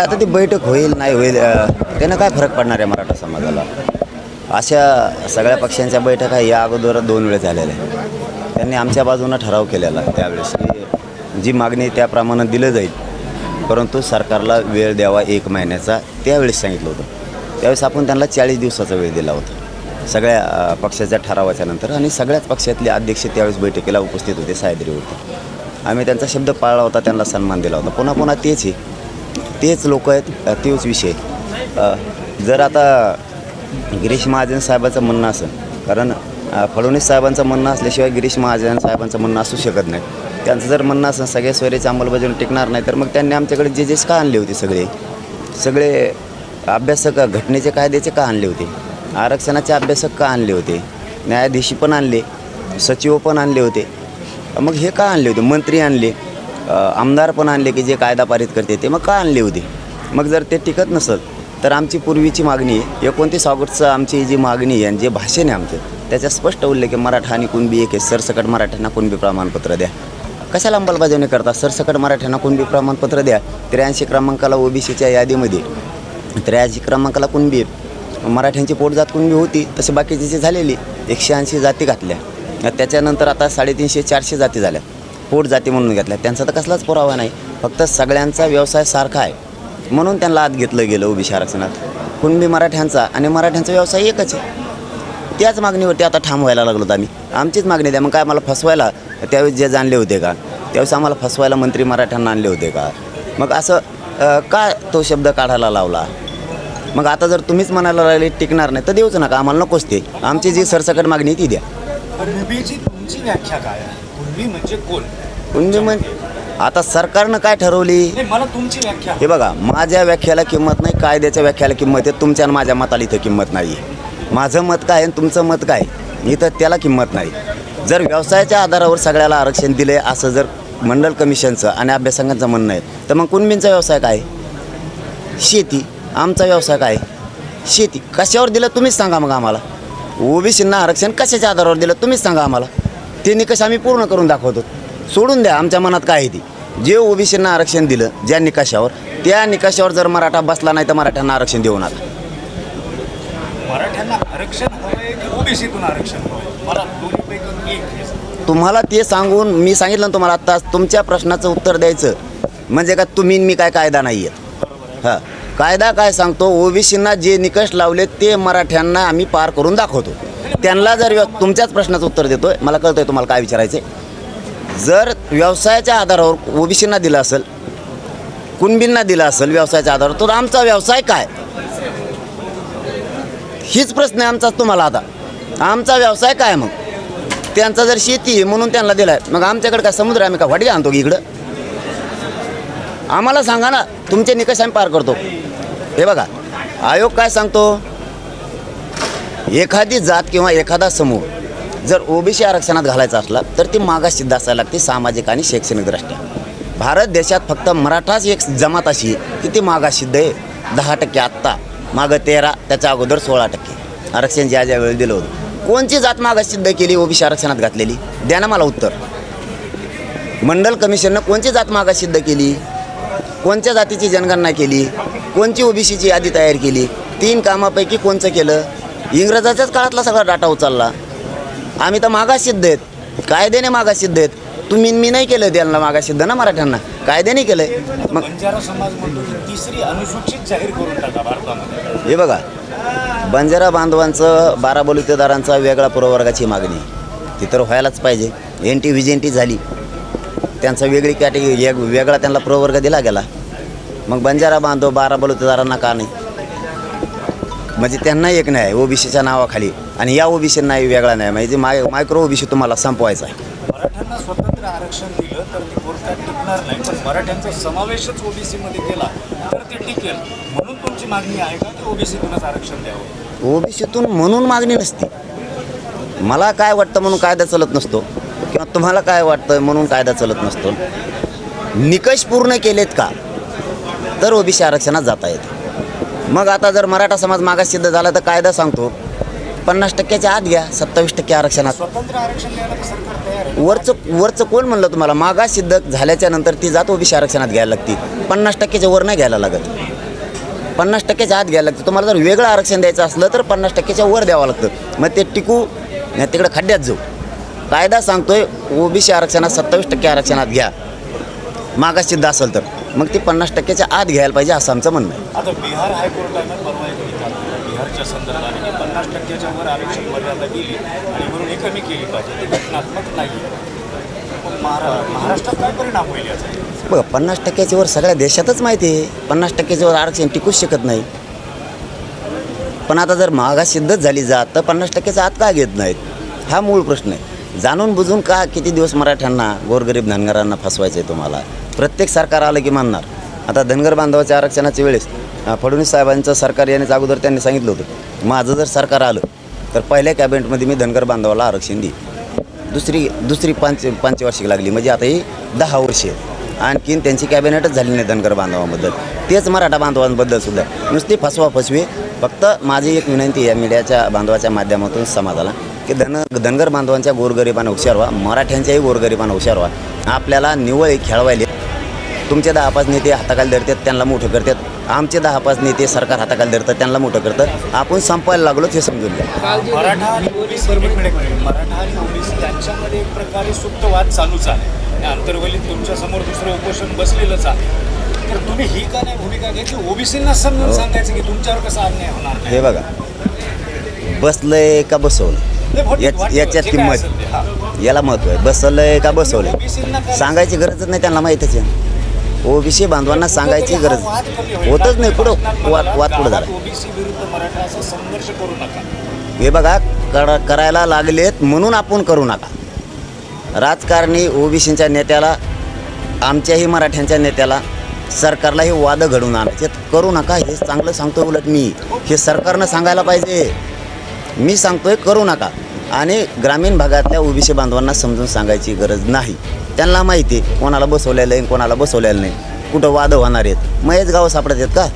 आता ती बैठक होईल नाही होईल त्यानं काय फरक पडणार आहे मराठा समाजाला? अशा सगळ्या पक्षांच्या बैठका या अगोदर दोन वेळेस झालेल्या आहेत. त्यांनी आमच्या बाजूनं ठराव केलेला त्यावेळेस की जी मागणी त्याप्रमाणे दिलं जाईल. परंतु सरकारला वेळ द्यावा एक महिन्याचा त्यावेळेस सांगितलं होतं. त्यावेळेस आपण त्यांना चाळीस दिवसाचा वेळ दिला होता. सगळ्या पक्षाच्या ठरावाच्या नंतर आणि सगळ्याच पक्षातले अध्यक्ष त्यावेळेस बैठकीला उपस्थित होते सायद्री होते. आम्ही त्यांचा शब्द पाळला होता त्यांना सन्मान दिला होता. पुन्हा पुन्हा तेच आहे. तेच लोक आहेत तेच विषय. जर आता गिरीश महाजन साहेबाचं म्हणणं असेल कारण फडणवीस साहेबांचं म्हणणं असल्याशिवाय गिरीश महाजन साहेबांचं म्हणणं असू शकत नाही. त्यांचं जर म्हणणं असेल सगळ्या सोयरीची अंमलबजावणी टिकणार नाही तर मग त्यांनी आमच्याकडे जे जेस का आणले होते सगळे? सगळे अभ्यासक घटनेचे कायद्याचे का आणले होते? आरक्षणाचे अभ्यासक का आणले होते? न्यायाधीशी पण आणले सचिव पण आणले होते. मग हे का आणले होते? मंत्री आणले. आमदार पण आणले की जे कायदा पारित करते ते मग का आणले होते? मग जर ते टिकत नसल तर आमची पूर्वीची मागणी एकोणतीस ऑगस्टचं आमची जी मागणी आहे आणि जे भाषण आहे आमचं त्याचा स्पष्ट उल्लेख आहे मराठा आणि कुणबी एक आहे सरसकट मराठ्यांना कुणबी प्रमाणपत्र द्या. कशाला अंमलबजावणी करता? सरसकट मराठ्यांना कुणबी प्रमाणपत्र द्या. त्र्याऐंशी क्रमांकाला ओबीसीच्या यादीमध्ये त्र्याऐंशी क्रमांकाला कुणबी मराठ्यांची पोटजात कुणबी होती तसे बाकीची जी झालेली एकशे ऐंशी जाती घातल्या. त्याच्यानंतर आता साडेतीनशे चारशे जाती झाल्या. पोट जाती म्हणून घेतल्या. त्यांचा तर कसलाच पुरावा नाही. फक्त सगळ्यांचा व्यवसाय सारखा आहे. म्हणून त्यांना आत घेतलं गेलं ओबीसी आरक्षणात. कुणबी मराठ्यांचा आणि मराठ्यांचा व्यवसाय एकच आहे. त्याच मागणीवरती आता ठाम व्हायला लागलो आम्ही. आमचीच मागणी द्या. मग काय मला फसवायला त्यावेळेस जे जाणले होते का? त्यावेळेस आम्हाला फसवायला मंत्री मराठ्यांना आणले होते का? मग असं का तो शब्द काढायला लावला? मग आता जर तुम्हीच म्हणायला लागले टिकणार नाही तर देऊच नका. आम्हाला नकोच ते. आमची जी सरसकट मागणी आहे ती द्या. तुमची व्याख्या काय आहे? कुणबी म्हणजे कोण? कुणबी म्हण आता सरकारनं काय ठरवली? नाही मला तुमची व्याख्या. हे बघा माझ्या व्याख्याला किंमत नाही कायद्याच्या व्याख्याला किंमत आहे तुमच्या आणि माझ्या मताला इथं किंमत नाही आहे माझं मत काय आणि तुमचं मत काय इथं त्याला किंमत नाही. जर व्यवसायाच्या आधारावर सगळ्याला आरक्षण दिले असं जर मंडल कमिशनचं आणि अभ्यासकांचं म्हणणं आहे तर मग कुणबींचा व्यवसाय काय? शेती. आमचा व्यवसाय काय? शेती. कशावर दिलं? तुम्हीच सांगा मग आम्हाला. ओबीसींना आरक्षण कशाच्या आधारावर दिलं? तुम्हीच सांगा आम्हाला. ते निकष आम्ही पूर्ण करून दाखवतो. सोडून द्या आमच्या मनात काय आहे ती. जे ओबीसींना आरक्षण दिलं ज्या निकषावर त्या निकषावर जर मराठा बसला नाही तर मराठ्यांना आरक्षण देऊ नका. मराठ्यांना आरक्षण ओबीसीतून आरक्षण मला. तुम्हाला ते सांगून मी सांगितलं ना तुम्हाला आत्ता तुमच्या प्रश्नाचं उत्तर द्यायचं. म्हणजे का तुम्ही मी काय कायदा नाही आहेत हां. कायदा काय सांगतो? ओबीसींना जे निकष लावले ते मराठ्यांना आम्ही पार करून दाखवतो. त्यांना जर तुमच्याच प्रश्नाचं उत्तर देतोय मला कळतंय तुम्हाला काय विचारायचं जर व्यवसायाच्या आधारावर ओबीसींना दिलं असेल कुणबींना दिलं असेल व्यवसायाच्या आधारावर तर आमचा व्यवसाय काय? हीच प्रश्न आहे आमचा तुम्हाला आता. आमचा व्यवसाय काय मग? त्यांचा जर शेती आहे म्हणून त्यांना दिलाय मग आमच्याकडे काय समुद्र आहे, आम्ही का वाटी आणतो की इकडं? आम्हाला सांगा ना तुमचे निकष आम्ही पार करतो. हे बघा आयोग काय सांगतो? एखादी जात किंवा एखादा समूह जर ओबीसी आरक्षणात घालायचा असला तर ती मागास सिद्ध असायला लागते सामाजिक आणि शैक्षणिकदृष्ट्या. भारत देशात फक्त मराठाच एक जमात अशी की ती मागाससिद्ध आहे. दहा टक्के आत्ता मागं तेरा त्याच्या अगोदर सोळा टक्के. आरक्षण ज्या ज्या वेळेला दिलं होतं. कोणची जात मागास सिद्ध केली ओबीसी आरक्षणात घातलेली? द्या ना मला उत्तर. मंडल कमिशननं कोणची जात मागास सिद्ध केली? कोणत्या जातीची जनगणना केली? कोणची ओबीसीची यादी तयार केली? तीन कामापैकी कोणचं केलं? इंग्रजाच्याच काळातला सगळा डाटा उचलला. आम्ही तर मागास सिद्ध आहेत. कायद्याने मागास सिद्ध आहेत. तुम्ही मी नाही केलं त्यांना मागास सिद्ध ना मराठ्यांना. कायद्याने केलंय. मग बंजारा समाज म्हणतो की तिसरी अनुसूचित जाहीर करून टाका भारतामध्ये. हे बघा. बंजारा बांधवांचं बारा बलुतेदारांचा वेगळा प्रवर्गाची मागणी. ती तर व्हायलाच पाहिजे. एन टी झाली. त्यांचा वेगळी कॅटेगरी वेगळा त्यांना प्रवर्ग दिला गेला. मग बंजारा बांधव बारा बलुतेदारांना का नाही? म्हणजे त्यांना एक नाही ओबीसीच्या नावाखाली. आणि या ओबीसींना वेगळा नाही म्हणजे माय मायक्रो ओबीसी तुम्हाला संपवायचा आहे. मराठ्यांना स्वतंत्र आरक्षण दिलं तर ते कोर्टात टिकणार नाही. पण मराठ्यांचा समावेशच ओबीसी मध्ये केला तर ते टिकेल. म्हणून तुमची मागणी आहे का की ओबीसीतूनच आरक्षण द्यावं? ओबीसीतून म्हणून मागणी नसते. मला काय वाटतं म्हणून कायदा चालत नसतो? किंवा तुम्हाला काय वाटतं म्हणून कायदा चालत नसतो? निकष पूर्ण केलेत का? तर ओबीसी आरक्षणात जाता येते. मग आता जर मराठा समाज मागास सिद्ध झाला तर कायदा सांगतो. पन्नास टक्क्याच्या आत घ्या सत्तावीस टक्के आरक्षणात. वरचं वरचं कोण म्हणलं तुम्हाला? मागास सिद्ध झाल्याच्यानंतर ती जात ओबीसी आरक्षणात घ्यायला लागते. पन्नास टक्क्याच्या वर नाही घ्यायला लागत. पन्नास टक्क्याच्या आत घ्यायला लागतं. तुम्हाला जर वेगळं आरक्षण द्यायचं असलं तर पन्नास टक्क्याच्या वर द्यावं लागतं. मग ते टिकू नाही तिकडे खड्ड्यात जाऊ. कायदा सांगतोय ओबीसी आरक्षणात सत्तावीस टक्के आरक्षणात घ्या. मागास सिद्ध असेल तर. मग ती पन्नास टक्क्याच्या आत घ्यायला पाहिजे असं आमचं म्हणणं आहे. आता बिहार हायकोर्टानं परवा एक निकाल दिला बिहारच्या संदर्भाने की पन्नास टक्क्याच्या वर आरक्षण मर्यादा दिली आणि म्हणून हे कमी केली पाहिजे. ते घटनात्मक नाही मग महारा महाराष्ट्रात काय परिणाम होईल याचा? बघा पन्नास टक्क्याच्या वर सगळ्या देशातच माहिती आहे. पन्नास टक्क्याच्या वर आरक्षण टिकूच शकत नाही. पण आता जर मागास सिद्धच झाली जात तर पन्नास टक्क्याचा आत का घेत नाहीत? हा मूळ प्रश्न आहे. जाणून बुजून का किती दिवस मराठ्यांना गोरगरीब धनगरांना फसवायचं आहे तुम्हाला? प्रत्येक सरकार आलं की मानणार. आता धनगर बांधवाच्या आरक्षणाच्या वेळेस फडणवीस साहेबांचं सरकार येण्याच्या अगोदर त्यांनी सांगितलं होतं. माझं जर सरकार आलं तर पहिल्या कॅबिनेटमध्ये मी धनगर बांधवाला आरक्षण देईन. दुसरी दुसरी पाच पंचवार्षिक लागली. म्हणजे आता ही दहा वर्षे आणखीन त्यांची कॅबिनेटच झाली नाही धनगर बांधवाबद्दल. तेच मराठा बांधवांबद्दल सुद्धा. नुसती फसवा फसवी फक्त माझी एक विनंती आहे मीडियाच्या बांधवाच्या माध्यमातून समाजाला की धन धनगर बांधवांच्या गोरगरिबांना हुशार व्हा मराठ्यांच्याही गोरगरिबांना हुशार व्हा. आपल्याला निवळ खेळवायले तुमचे दहा पाच नेते हाताखाली धरतात त्यांना मोठं करतात. आमचे दहा पाच नेते सरकार हाताखाली धरतात त्यांना मोठं करतं आपण संपायला लागलो हे समजून घ्या. मराठा आणि ओबीसी एक. मराठा आणि ओबीसी प्रकारे सुप्त वाद चालूच आहे. आणि अंतर्वलीत तुमच्यासमोर दुसरं उपोषण बसलेलंच आहे. तर तुम्ही ही का नाही भूमिका घेतली? ओबीसींना समजून सांगायचं की तुमच्यावर कसा अन्याय होणार? हे बघा. बसलंय का बसवलं? याच्यात किंमत. हा. याला महत्त्व आहे. बसवलंय का बसवलंय? सांगायची गरजच नाही त्यांना माहीतच आहे. ओबीसी बांधवांना सांगायची हा गरज. होतच नाही कुठं वाद वाद कुठं झाला. ओबीसी विरुद्ध मराठा असा संघर्ष करू नका. हे बघा कर करायला लागलेत म्हणून आपण करू नका. राजकारणी ओबीसीच्या नेत्याला आमच्याही मराठ्यांच्या नेत्याला सरकारलाही वाद घडवून आणायचे करू नका हे चांगलं सांगतोय उलट मी. हे सरकारनं सांगायला पाहिजे. मी सांगतोय करू नका. आणि ग्रामीण भागातल्या ओबीसी बांधवांना समजून सांगायची गरज नाही. त्यांना माहिती आहे कोणाला बसवलेलं आहे कोणाला बसवलेलं नाही. कुठं वाद होणार आहेत? मयच गावं सापडत आहेत का?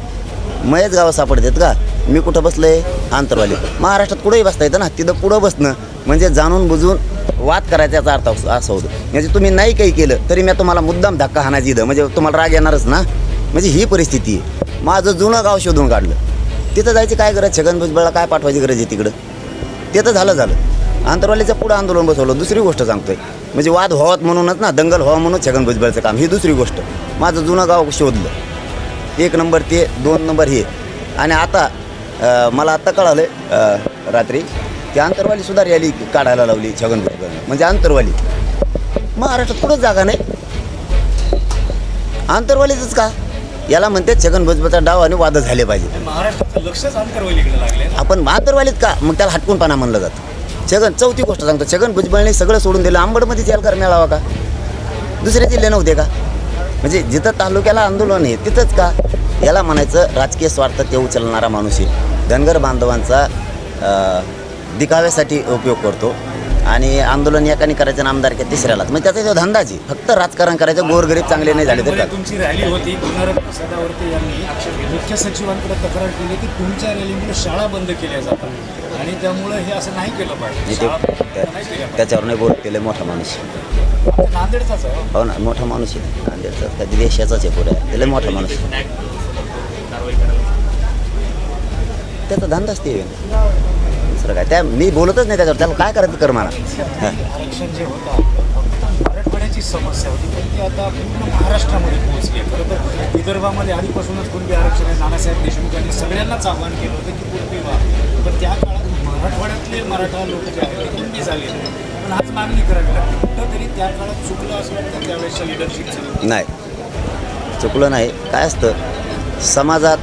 मयच गावं सापडत आहेत का? मी कुठं बसलोय? आंतरवाली. महाराष्ट्रात कुठंही बसता येतं ना? तिथं पुढं बसणं म्हणजे जाणून बुजून वाद करायचा याचा अर्थ अस- असा होतो. म्हणजे तुम्ही नाही काही केलं तरी मी तुम्हाला मुद्दाम धक्का हाणायची इथं. म्हणजे तुम्हाला राग येणारच ना? म्हणजे ही परिस्थिती आहे. माझं जुनं गाव शोधून काढलं. तिथं जायची काय गरज? छगन भुजबळला काय पाठवायची गरज आहे तिकडं? ते तर झालं झालं. आंतरवालीचं पुढं आंदोलन बसवलं दुसरी गोष्ट सांगतोय. म्हणजे वाद व्हावत म्हणूनच ना दंगल व्हावं म्हणून छगन भुजबळचं काम ही दुसरी गोष्ट. माझं जुनं गाव शोधलं. एक नंबर ते दोन नंबर हे. आणि आता मला आत्ता कळालं रात्री की आंतरवाली सुद्धा रॅली काढायला लावली छगन भुजबळनं. म्हणजे आंतरवाली. महाराष्ट्रात कुठंच जागा नाही. आंतरवालीचंच का? याला म्हणते छगन भुजबळचा डाव आणि वाद झाले पाहिजे. आपण आंतरवालीत का? मग त्याला हटकूनपणा म्हणलं जातं. छगन चौथी गोष्ट सांगतो. छगन भुजबळने सगळं सोडून दिलं. आंबडमध्ये एल्गार मिळावा का? दुसरे जिल्हे नव्हते का? म्हणजे जिथं तालुक्याला आंदोलन आहे तिथंच का? याला म्हणायचं राजकीय स्वार्थ ते उचलणारा माणूस आहे. धनगर बांधवांचा दिखाव्यासाठी उपयोग करतो. आणि आंदोलन एकाने करायचं आमदारक्या तिसऱ्यालाच. मग त्याचा जो धंदाच आहे. फक्त राजकारण करायचं गोरगरीब चांगले नाही झाले तर. का तुमची रॅली होती. गुणरत्न सदावर्ते यांनी मुख्य सचिवांकडे तक्रार केली की तुमच्या रॅलीमुळे शाळा बंद केल्या जातात. आणि त्यामुळे हे असं नाही केलं पाहिजे. त्या- त्याच्यावर नाही बोलत केलं मोठा माणूस. नांदेडचाच हो. हो ना मोठा माणूस आहे. नांदेडचा. कधी देशाचाच आहे पुढे. त्याला मोठा माणूस. त्याचा धंदाच ते. दुसरं काय? त्या मी बोलतच नाही त्याच्यावर. त्याला काय करायचं कर मला. आरक्षण जे होतं मराठवाड्याची समस्या होती पण ती आता पूर्ण महाराष्ट्रामध्ये पोहोचली आहे. खरं तर विदर्भामध्ये आधीपासूनच कुणबी आरक्षण नानासाहेब देशमुखांनी सगळ्यांनाच आव्हान केलं होतं की कुणबी व्हा. पण त्या काळात मराठवाड्यातले मराठा लोक जे आहेत ते कुणबी झाले. नाही. पण आज मागणी करावी लागली कुठंतरी त्या काळात चुकलं असं वाटतं? त्यावेळेसच्या लिडरशिपचं नाही. चुकलं नाही. काय असतं? समाजात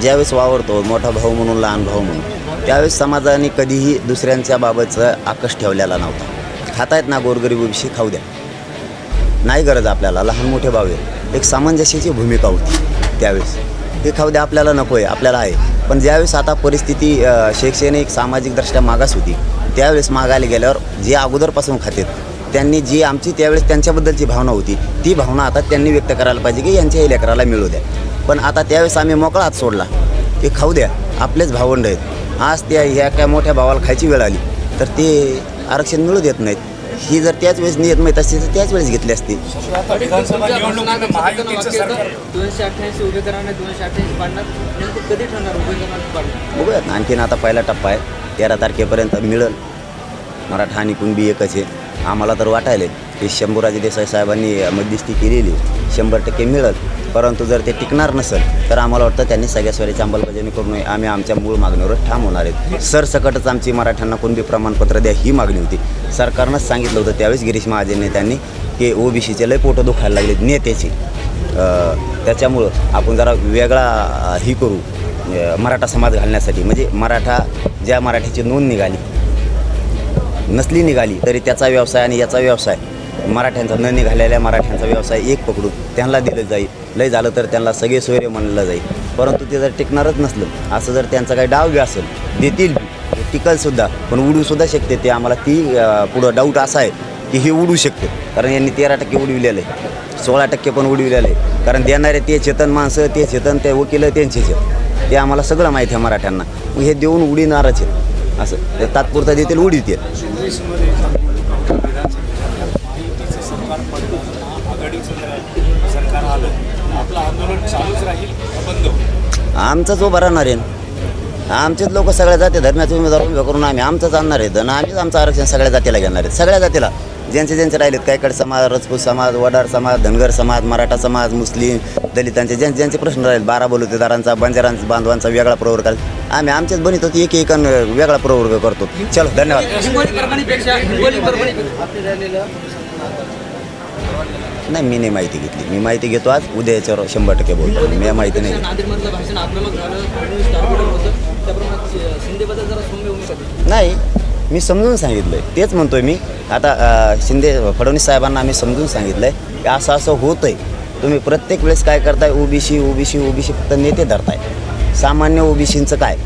ज्यावेळेस वावरतो मोठा भाऊ म्हणून लहान भाऊ म्हणून त्यावेळेस समाजाने कधीही दुसऱ्यांच्या बाबतचं आकश ठेवलेला नव्हता. खातायत ना गोरगरीब विषयी खाऊ द्या. नाही गरज आपल्याला लहान मोठे भावे एक सामंजस्याची भूमिका होती त्यावेळेस. हे खाऊ द्या आपल्याला नको आहे आपल्याला आहे. पण ज्यावेळेस आता परिस्थिती शैक्षणिक सामाजिकदृष्ट्या मागास होती त्यावेळेस मागायला गेल्यावर जे अगोदरपासून खातेत त्यांनी जी आमची त्यावेळेस त्यांच्याबद्दलची भावना होती ती भावना आता त्यांनी व्यक्त करायला पाहिजे की यांच्याही लेकराला मिळू द्या. पण आता त्यावेळेस आम्ही मोकळा हात सोडला की खाऊ द्या आपलेच भावंड आहेत. आज त्या ह्या काय मोठ्या भावाला खायची वेळ आली तर ते आरक्षण मिळू देत नाहीत. ही जर त्याच वेळेस नियत माहीत असती तर त्याच वेळेस घेतली असती. दोनशे अठ्ठ्याऐंशी उभे करा आणि दोनशे अठ्ठ्याऐंशी पाडणार नेमकं कधी ठरणार उभे करणार की पाडणार बघूयात ना आणखीन आता पहिला टप्पा आहे. तेरा तारखेपर्यंत मिळेल. मराठा आणि कुणबी एकच आहे. आम्हाला तर वाटायले हे शंभूराजे देसाई साहेबांनी मध्यस्थी केलेली शंभर टक्के मिळत परंतु जर ते टिकणार नसेल तर आम्हाला वाटतं त्यांनी सगळ्या स्वराची अंमलबजावणी करू नये आम्ही आमच्या मूळ मागणीवर ठाम होणार आहेत. सरसकटच आमची मराठ्यांना कुणबी प्रमाणपत्र द्या ही मागणी होती. सरकारनंच सांगितलं होतं त्यावेळेस गिरीश महाजन नेत्यांनी की ओबीसीचे लय पोटं दुखायला लागले नेत्याची. त्याच्यामुळं आपण जरा वेगळा ही करू मराठा समाज घालण्यासाठी. म्हणजे मराठा ज्या मराठीची नोंद निघाली नसली निघाली तरी त्याचा व्यवसाय आणि याचा व्यवसाय मराठ्यांचा न निघालेल्या मराठ्यांचा व्यवसाय एक पकडून त्यांना दिलं जाईल लय झालं तर त्यांना सगळे सोयरे म्हणलं जाईल परंतु ते जर टिकणारच नसलं असं जर त्यांचा काही डाव बी असेल देतील टिकलसुद्धा पण उडूसुद्धा शकते ते. आम्हाला ती पुढं डाऊट असा आहे की हे उडू शकते. कारण यांनी तेरा टक्के उडविलेलं आहे. सोळा टक्के पण उडविलेलं आहे. कारण देणारे ते चेतन माणसं ते चेतन ते वकील त्यांचेच आहेत ते आम्हाला सगळं माहिती आहे मराठ्यांना. मग हे देऊन उडीणारच आहेत. असं. ते तात्पुरता देतील उडीतील. सरकार आलं आपलं आंदोलन चालूच राहील का बंद होईल? आमचंच उभं राहणार आहे. आमचेच लोक सगळ्या जाती धर्माचे उमेदवार उभे करून आम्ही आमचंच आणणार आहेत आणि आम्हीच आमचं आरक्षण सगळ्या जातीला घेणार आहेत. सगळ्या जातीला. ज्यांचे ज्यांचे राहिलेत कायकड समाज राजपूत समाज वडार समाज धनगर समाज मराठा समाज मुस्लिम दलितांचे ज्यांचे ज्यांचे प्रश्न राहिले बारा बलुतेदारांचा बंजारांचा बांधवांचा वेगळा प्रवर्ग आहे. आम्ही आमचेच बनित होती एक एक वेगळा प्रवर्ग करतो. चलो धन्यवाद. नाही मी नाही माहिती घेतली. मी माहिती घेतो आज उद्या याच्यावर शंभर टक्के बोलतो. मी माहिती नाही नाही मी समजून सांगितलं आहे तेच म्हणतोय मी. आता शिंदे फडणवीस साहेबांना आम्ही समजून सांगितलं आहे की असं असं होतं आहे तुम्ही प्रत्येक वेळेस काय करताय? ओबीसी ओबीसी ओबीसी फक्त नेते धरताय. सामान्य ओबीसींचं काय?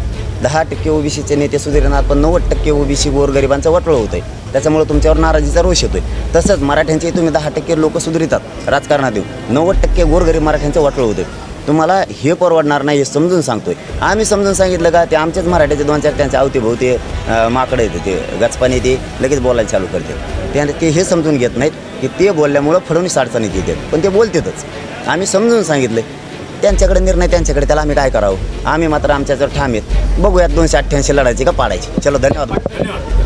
दहा टक्के ओबीसीचे नेते सुधारणार पण नव्वद टक्के ओबीसी गोरगरिबांचं वटळ होतं आहे त्याच्यामुळे तुमच्यावर नाराजीचा रोष येतोय. तसंच मराठ्यांचे तुम्ही दहा टक्के लोक सुधरितात राजकारणात येऊन. नव्वद टक्के गोरगरीब मराठ्यांचं वाटलं होतं तुम्हाला हे परवडणार नाही हे समजून सांगतोय. आम्ही समजून सांगितलं का ते आमच्याच मराठ्याचे दोन चार त्यांच्या अवतीभोवती माकडं येते ते गचपाने येते लगेच बोलायला चालू करते. त्याने ते हे समजून घेत नाहीत की ते बोलल्यामुळं फडणवीस अडचणीत येतात पण ते बोलतातच. आम्ही समजून सांगितलं त्यांच्याकडे निर्णय त्यांच्याकडे त्याला आम्ही काय करावं? आम्ही मात्र आमच्याजवळ ठाम आहेत. बघूयात दोनशे अठ्ठ्याऐंशी लढायची का पाडायची. चलो धन्यवाद धन्यवाद.